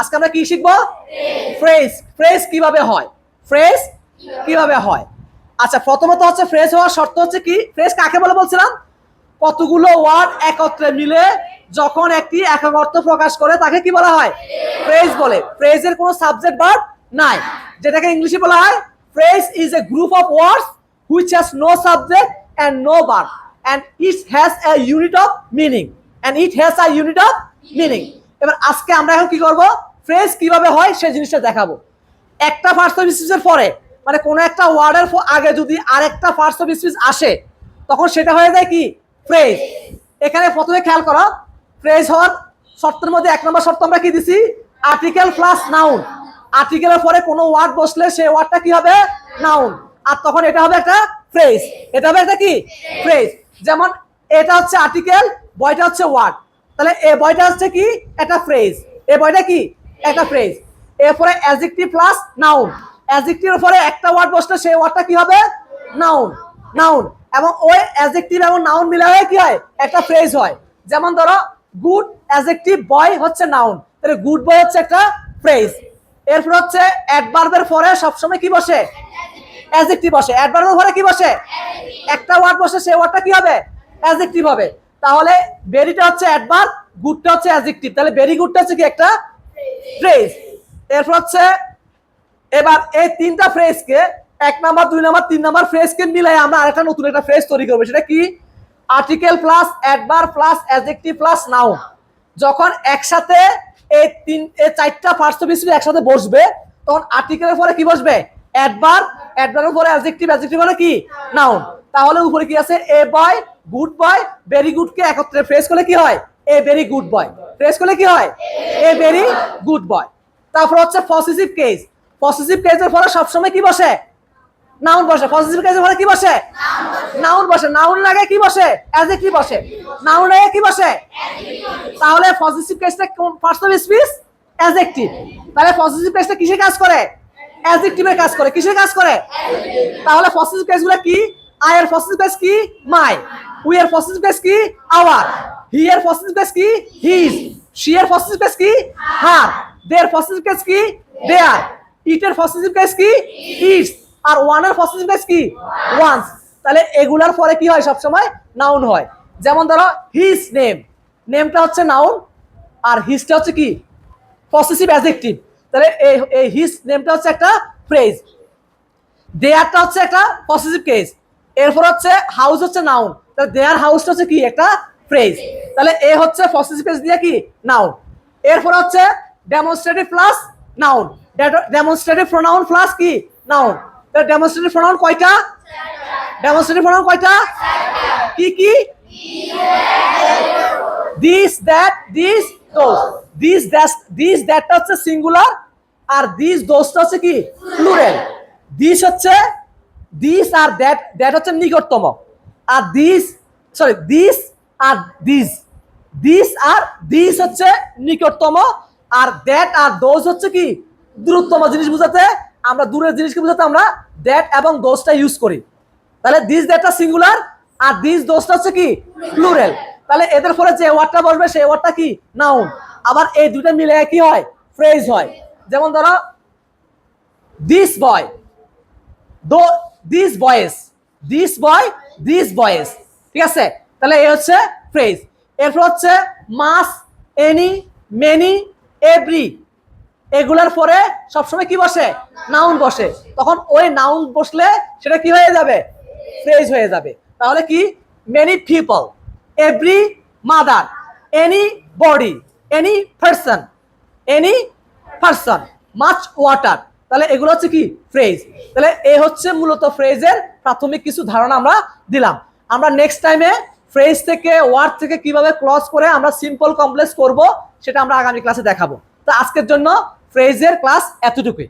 আজকে আমরা কি শিখব? ফ্রেজ ফ্রেজ কীভাবে হয়? ফ্রেজ কীভাবে হয়? আচ্ছা প্রথমত হচ্ছে ফ্রেজ হওয়ার শর্ত হচ্ছে কি? ফ্রেজ কাকে বলে বলছিলাম? কতগুলো ওয়ার্ড একত্রে মিলে যখন একটি একক অর্থ প্রকাশ করে, তাকে কি বলা হয়? ফ্রেজ বলে। ফ্রেজের কোনো সাবজেক্ট ভার্ব নাই। যেটাকে ইংলিশে বলা হয় phrase is a group of words which has no subject and no verb and it has a unit of meaning and it has a unit of meaning এবার আজকে আমরা এখন কি করব? ফ্রেজ কীভাবে হয় সেই জিনিসটা দেখাবো। একটা ফার্স্ট স্পিচের পরে মানে কোনো একটা ওয়ার্ডের আগে যদি আরেকটা ফার্স্ট স্পিচ আসে, তখন সেটা হয়ে যায় কি? ফ্রেজ এখানে প্রথমে খেয়াল করো ফ্রেজ হওয়ার শর্তের মধ্যে এক নম্বর শর্ত আমরা কি দিছি? আর্টিকেল প্লাস নাউন আর্টিকেলের পরে কোনো ওয়ার্ড বসলে সেই ওয়ার্ডটা কি হবে? নাউন আর তখন এটা হবে একটা ফ্রেজ এটা হবে একটা কি? ফ্রেজ যেমন, এটা হচ্ছে আর্টিকেল বয়টা হচ্ছে ওয়ার্ড তাহলে এ বয়টা হচ্ছে কি? একটা ফ্রেজ এ বয়টা কি? একটা ফ্রেজ এরপরে অ্যাজেক্টিভ প্লাস নাউন অ্যাজেক্টিভের পরে একটা ওয়ার্ড বসলে সেই ওয়ার্ডটা কি হবে? নাউন নাউন এবং ওই অ্যাজেক্টিভ এবং নাউন মিলে হয়ে কি হয়? একটা ফ্রেজ হয়। যেমন ধরো গুড অ্যাজেক্টিভ বয় হচ্ছে নাউন তাহলে গুড বয় হচ্ছে একটা ফ্রেজ এরপর হচ্ছে অ্যাডভার্বের পরে সবসময় কি বসে? অ্যাজেক্টিভ বসে। অ্যাডভার্বের পরে কি বসে? একটা ওয়ার্ড বসে, সেই ওয়ার্ডটা কি হবে? অ্যাজেক্টিভ হবে। তাহলে ভেরিটা হচ্ছে অ্যাডভার্ব গুডটা হচ্ছে অ্যাজেক্টিভ তাহলে ভেরি গুডটা হচ্ছে কি? একটা ফ্রেজ এরপর হচ্ছে, এবার এই তিনটা ফ্রেজকে এক নাম্বার, দুই নাম্বার, তিন নাম্বার ফ্রেজকে মিলাই আমরা আরেকটা নতুন একটা ফ্রেজ তৈরি করব। সেটা কি? Article plus adverb plus adjective plus noun যখন একসাথে এই তিন, এই চারটা ফার্স্ট স্পিচ একসাথে বসবে, তখন আর্টিকেলের পরে কি বসবে? অ্যাডভার অ্যাডভারের পরে অ্যাডজেক্টিভ অ্যাডজেক্টিভ মানে কি? নাউন তাহলে উপরে কি আছে? A boy good boy very good কে একত্রে ফ্রেজ করলে কি হয়? A very good boy phrase করলে কি হয়? এ ভেরি গুড বয় তারপর হচ্ছে পসেসিভ কেস পসেসিভ কেসের পরে সবসময় কি বসে? নাউন বসে। পসেসিভ কেসের পরে কি বসে? নাউন বসে। নাউন লাগে কি বসে? অ্যাডজেক্টিভ বসে? নাউন লাগে কি বসে? তাহলে পজিটিভ কেসটা ফার্স্ট অফ স্পিচ অ্যাডজেক্টিভ তাহলে পজিটিভ কেসটা কিসের কাজ করে? অ্যাডজেক্টিভের কাজ করে। কিসের কাজ করে? তাহলে পজিটিভ কেসগুলো কি? আই এর পজিটিভ কেস কি? মাই উই এর পজিটিভ কেস কি আওয়ার হি এর পজিটিভ কেস কি হিজ শি এর পজিটিভ কেস কি হার দের পজিটিভ কেস কি দেয়ার ইট এর পজিটিভ কেস কি ইটস আর ওয়ানের পজিটিভ কেস কি ওয়ান্স তাহলে এগুলার পরে কি হয় সবসময়? নাউন হয়। যেমন ধরো হিজ নেম নেমটা হচ্ছে নাউন আর হিজটা হচ্ছে কি? পসেসিভ অ্যাডজেক্টিভ তাহলে এই এই হিজ নেমটা হচ্ছে একটা ফ্রেজ দেয়ারটা হচ্ছে একটা পসেসিভ কেস এরপর হচ্ছে হাউস হচ্ছে নাউন তাহলে দেয়ার হাউসটা হচ্ছে কি? একটা ফ্রেজ তাহলে এ হচ্ছে পসেসিভ কেস দিয়ে কি? নাউন এরপর হচ্ছে demonstrative plus noun demonstrative pronoun plus কি? নাউন তাহলে ডেমনস্ট্রেটিভ প্রোনাউন কয়টা? ডেমনস্ট্রেটিভ প্রোনাউন কয়টা? কি কি? This that this those this that this দ্যাটটা হচ্ছে সিঙ্গুলার আর দিস দোসটা হচ্ছে কি? প্লুরাল দিস হচ্ছে দিস আর দ্যাট দ্যাট হচ্ছে নিকটতম। আর দিস সরি দিস আর দিস দিস আর দিস হচ্ছে নিকটতম। আর দ্যাট আর দোজ হচ্ছে কি? দূরতম জিনিস বোঝাতে, আমরা দূরের জিনিসকে বোঝাতে আমরা দ্যাট এবং দোজটা ইউজ করি। তাহলে দিস দ্যাটটা সিঙ্গুলার আর দিস দোষটা হচ্ছে কি? প্লুরাল তাহলে এদের পরে যে ওয়ার্ডটা বসবে, সেই ওয়ার্ডটা কি? নাউন আবার এই দুটো মিলে কি হয়? ফ্রেজ হয়। যেমন ধরো দিস বয় দো this boys this boy this boys ঠিক আছে? তাহলে এ হচ্ছে ফ্রেজ এরপর হচ্ছে মাস এনি মেনি এভরি এগুলার পরে সবসময় কি বসে? নাউন বসে। তখন ওই নাউন বসলে সেটা কি হয়ে যাবে? ফ্রেজ হয়ে যাবে। তাহলে কি? Many people every mother anybody any person any person much water তাহলে এগুলো হচ্ছে কি? ফ্রেজ তাহলে এ হচ্ছে মূলত ফ্রেজের প্রাথমিক কিছু ধারণা আমরা দিলাম। আমরা নেক্সট টাইমে ফ্রেজ থেকে ওয়ার্ড থেকে কীভাবে ক্লস করে আমরা সিম্পল কমপ্লেক্স করব, সেটা আমরা আগামী ক্লাসে দেখাবো। তো আজকের জন্য ফ্রেজের ক্লাস এতটুকুই।